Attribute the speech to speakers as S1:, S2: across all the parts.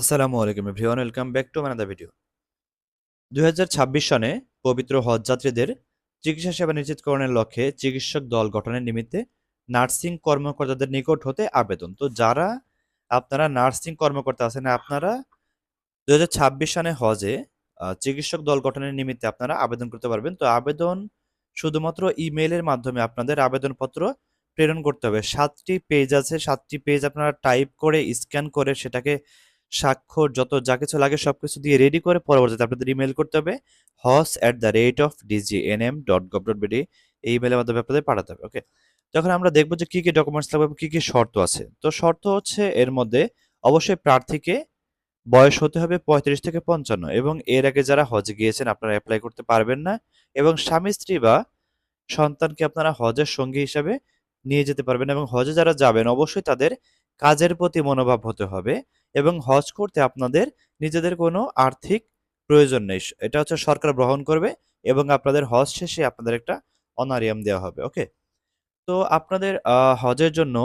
S1: আসসালামু আলাইকুম everyone welcome back to another video দুই সনে পবিত্র হজ যাত্রীদের চিকিৎসা সেবা নিশ্চিতকরণের লক্ষ্যে চিকিৎসক দল গঠনের নিমিত্তে নার্সিং কর্মকর্তাদের নিকট হতে আবেদন। তো যারা, আপনারা নার্সিং কর্মকর্তা আছেন, আপনারা দুই সনে হজে চিকিৎসক দল গঠনের নিমিত্তে আপনারা আবেদন করতে পারবেন। তো আবেদন শুধুমাত্র ইমেইলের মাধ্যমে আপনাদের আবেদনপত্র প্রেরণ করতে হবে। সাতটি পেজ আছে, সাতটি পেজ আপনারা টাইপ করে স্ক্যান করে সেটাকে স্বাক্ষর, যত যা কিছু লাগে সব কিছু দিয়ে রেডি করে পরবর্তীতে আপনাদের ইমেল করতে হবে হস at the rate of DGNM dot gov dot BD এই ইমেলের মাধ্যমে আপনাদের পাঠাতে হবে ওকে তখন আমরা দেখব যে কী কী ডকুমেন্টস লাগবে কী কি শর্ত আছে, তো শর্ত হচ্ছে এর মধ্যে অবশ্যই প্রার্থীকে বয়স হতে হবে পঁয়ত্রিশ থেকে পঞ্চান্ন এবং এর আগে যারা হজে গিয়েছেন আপনারা অ্যাপ্লাই করতে পারবেন না এবং স্বামী, স্ত্রী বা সন্তানকে আপনারা হজের সঙ্গী হিসাবে নিয়ে যেতে পারবেন এবং হজে যারা যাবেন অবশ্যই তাদের কাজের প্রতি মনোভাব হতে হবে। এবং হজ করতে আপনাদের নিজেদের কোনো আর্থিক প্রয়োজন নেই। এটা হচ্ছে সরকার গ্রহণ করবে এবং আপনাদের হজ শেষে আপনাদের একটা অনারিয়াম দেওয়া হবে, ওকে? তো আপনাদের হজের জন্য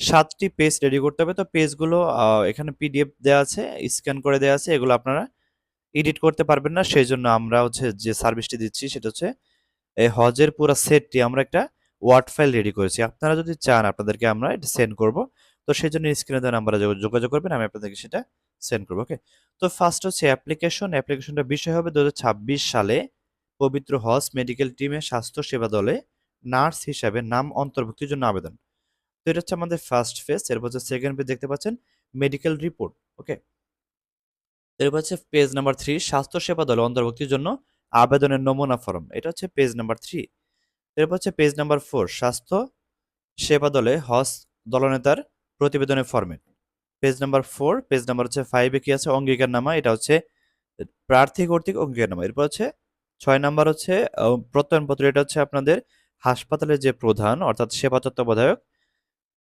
S1: সাতটি পেজ রেডি করতে হবে। তো পেজগুলো এখানে পিডিএফ দেওয়া আছে স্ক্যান করে দেওয়া আছে, এগুলো আপনারা এডিট করতে পারবেন না। সেই জন্য আমরা হচ্ছে যে সার্ভিসটি দিচ্ছি সেটা হচ্ছে এই হজের পুরো সেটটি আমরা একটা ওয়ার্ড ফাইল রেডি করেছি। আপনারা যদি চান, আপনাদেরকে আমরা এটা সেন্ড করব। তো সেই জন্য স্ক্রিনে দেওয়া নাম্বারে যোগাযোগ করবেন, আমি আপনাদেরকে সেটা সেন্ড করব ওকে তো ফার্স্ট হচ্ছে অ্যাপ্লিকেশন অ্যাপ্লিকেশনটা বিষয় হবে দু হাজার ছাব্বিশ সালে পবিত্র হজ মেডিকেল টিমে স্বাস্থ্য সেবা দলে নার্স হিসাবে নাম অন্তর্ভুক্তির জন্য আবেদন। তো এটা হচ্ছে আমাদের ফার্স্ট ফেজ এরপর হচ্ছে সেকেন্ড পেজ দেখতে পাচ্ছেন মেডিকেল রিপোর্ট ওকে এরপর হচ্ছে পেজ নাম্বার থ্রি স্বাস্থ্য সেবা দলে অন্তর্ভুক্তির জন্য আবেদনের নমুনা ফর্ম এটা হচ্ছে পেজ নাম্বার থ্রি এরপর হচ্ছে পেজ নাম্বার ফোর স্বাস্থ্য সেবা দলে হজ দলনেতার প্রতিবেদনের format page number four page number হচ্ছে ফাইভে কি আছে? অঙ্গীকার নামা এটা হচ্ছে প্রার্থী কর্তৃক অঙ্গীকার নামা এরপর হচ্ছে ছয় নাম্বার হচ্ছে প্রত্যয়নপত্র, এটা হচ্ছে আপনাদের হাসপাতালের যে প্রধান, অর্থাৎ সেবা তত্ত্বাবধায়ক,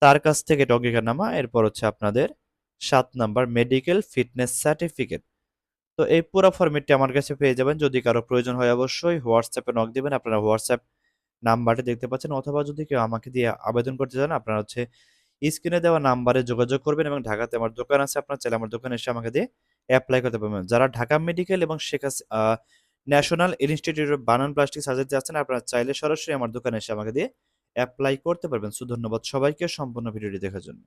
S1: তার কাছ থেকে এটা অঙ্গীকার নামা এরপর হচ্ছে আপনাদের সাত নাম্বার মেডিকেল ফিটনেস সার্টিফিকেট তো এই পুরো ফরম্যাটটি আমার কাছে পেয়ে যাবেন। যদি কারও প্রয়োজন হয় অবশ্যই হোয়াটসঅ্যাপে নক দেবেন। আপনারা হোয়াটসঅ্যাপ নাম্বারটি দেখতে পাচ্ছেন। অথবা যদি কেউ আমাকে দিয়ে আবেদন করতে চান, আপনারা হচ্ছে স্ক্রিনে দেওয়া নাম্বারে যোগাযোগ করবেন এবং ঢাকাতে আমার দোকান আছে, আপনার চাইলে আমার দোকানে এসে আমাকে দিয়ে অ্যাপ্লাই করতে পারবেন। যারা ঢাকা মেডিকেল এবং Sheikh national institute of burn and plastic সার্জারিতে আছেন, আপনারা চাইলে সরাসরি আমার দোকানে এসে আমাকে দিয়ে অ্যাপ্লাই করতে পারবেন। সো ধন্যবাদ সবাইকে, সম্পূর্ণ ভিডিওটি দেখার জন্য।